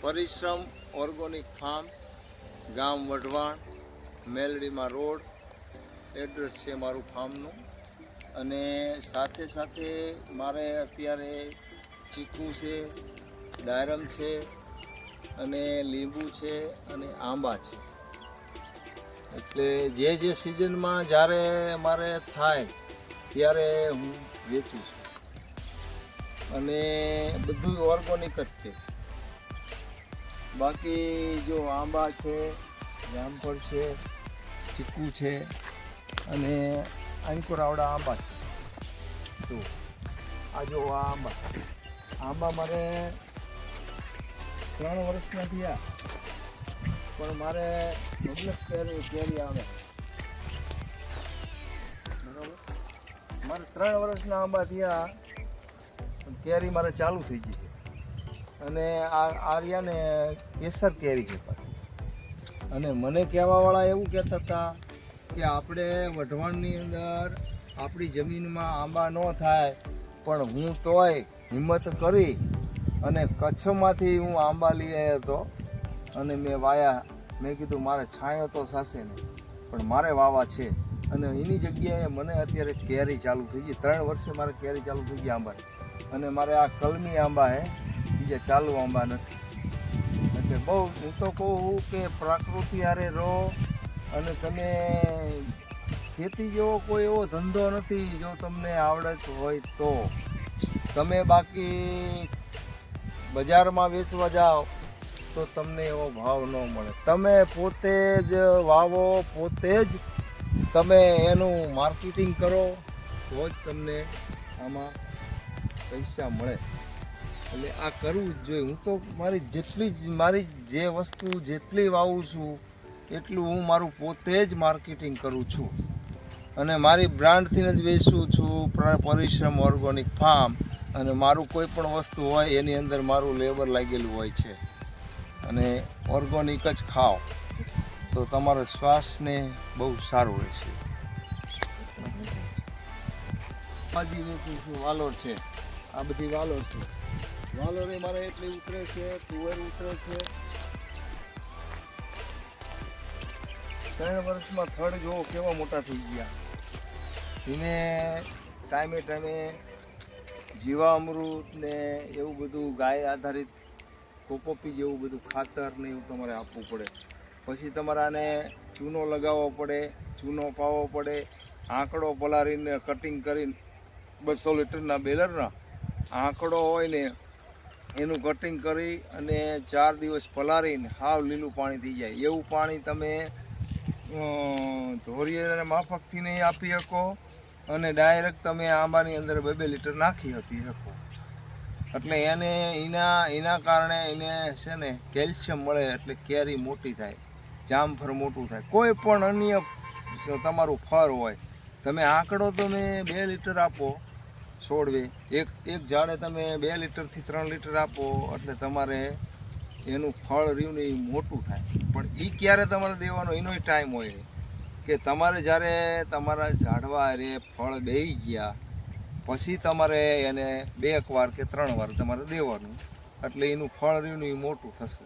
પરિશ્રમ organic farm, ગામ Wadhwan, મેલડીમાં road, address છે મારું ફાર્મનું. અને સાથે સાથે મારે અત્યારે ચીકુ છે, ડાયરમ છે, અને લીંબુ છે, અને આંબા છે. એટલે જે જે સિઝનમાં જ્યારે મારે થાય ત્યારે હું વેચું છું. અને બધું ઓર્ગોનિક જ છે. બાકી જો આંબા છે, જામફળ છે, ચીકુ છે અને આંકુરાવડા આંબા છે. જો, આ જો આંબા. આંબા મારે ત્રણ વર્ષના થયા, પણ મારે મતલબ કેરી કેરી આવે. બરાબર? મારે ત્રણ વર્ષના આંબા થયા કેરી મારે ચાલુ થઈ ગઈ છે. અને આ આર્યાને કેસર કેરી છે પાછી. અને મને કહેવાવાળા એવું કહેતા હતા કે આપણે વઢવાણની અંદર આપણી જમીનમાં આંબા ન થાય, પણ હું તોય હિંમત કરી અને કચ્છમાંથી હું આંબા લઈ આવ્યો હતો. અને મેં વાયા, મેં કીધું, મારે છાંયો તો સાસે ને પણ મારે વાવા છે. અને એની જગ્યાએ મને અત્યારે કેરી ચાલુ થઈ ગઈ. ત્રણ વર્ષે મારે કેરી ચાલુ થઈ ગઈ આંબા અને મારે આ કલમી આંબા હે બીજા ચાલુ આંબા નથી. એટલે બહુ, હું તો કહું કે પ્રકૃતિ હારે રહો અને તમે ખેતી જેવો કોઈ એવો ધંધો નથી જો તમને આવડત હોય તો. તમે બાકી બજારમાં વેચવા જાઓ તો તમને એવો ભાવ ન મળે. તમે પોતે જ વાવો, પોતે જ તમે એનું માર્કેટિંગ કરો તો જ તમને આમાં પૈસા મળે. એટલે આ કરવું જ જોઈએ. હું તો મારી જેટલી જ મારી જે વસ્તુ જેટલી વાવું છું, એટલું હું મારું પોતે જ માર્કેટિંગ કરું છું. અને મારી બ્રાન્ડથી જ વેચું છું પરિશ્રમ ઓર્ગોનિક ફાર્મ. અને મારું કોઈ પણ વસ્તુ હોય, એની અંદર મારું લેબર લાગેલું હોય છે. અને ઓર્ગોનિક જ ખાઓ. તો તમારો શ્વાસને બહુ સારું રહેશે. વાલોર છે. આ બધી વાલોર છે. વાલોર મારે એટલી ઉતરે છે, તુવેર ઉતરે છે. ત્રણ વર્ષમાં થડ જોવો કેવા મોટા થઈ ગયા. એને ટાઈમે ટાઈમે જીવામૃત ને એવું બધું ગાય આધારિત કોપોપી જેવું બધું ખાતર ને એવું તમારે આપવું પડે. પછી તમારે આને ચૂનો લગાવવો પડે, ચૂનો પાવવો પડે, આંકડો પલાળીને કટિંગ કરીને બસો લીટરના બેલરના આંકડો હોય ને એનું કટિંગ કરી અને ચાર દિવસ પલાળીને હાવ લીલું પાણી થઈ જાય. એવું પાણી તમે અ, ધોરિયાના માફકથી નહીં આપી શકો અને ડાયરેક્ટ તમે આંબાની અંદર બે બે લીટર નાખી હતી શકો. એટલે એને એના એના કારણે એને છે ને કેલ્શિયમ મળે એટલે કેરી મોટી થાય જામફળ મોટું થાય. કોઈ પણ અન્ય તમારું ફળ હોય તમે આંકડો તમે બે લીટર આપો છોડવે. એક એક ઝાડે તમે બે લીટરથી ત્રણ લીટર આપો, એટલે તમારે એનું ફળ રહ્યું ને મોટું થાય. પણ એ ક્યારે તમારે દેવાનો? એનોય ટાઈમ હોય કે તમારે જ્યારે તમારા ઝાડવા રે ફળ બેહી ગયા, પછી તમારે એને બે એક વાર કે ત્રણ વાર તમારે દેવાનું. એટલે એનું ફળ રહ્યું ને મોટું થશે.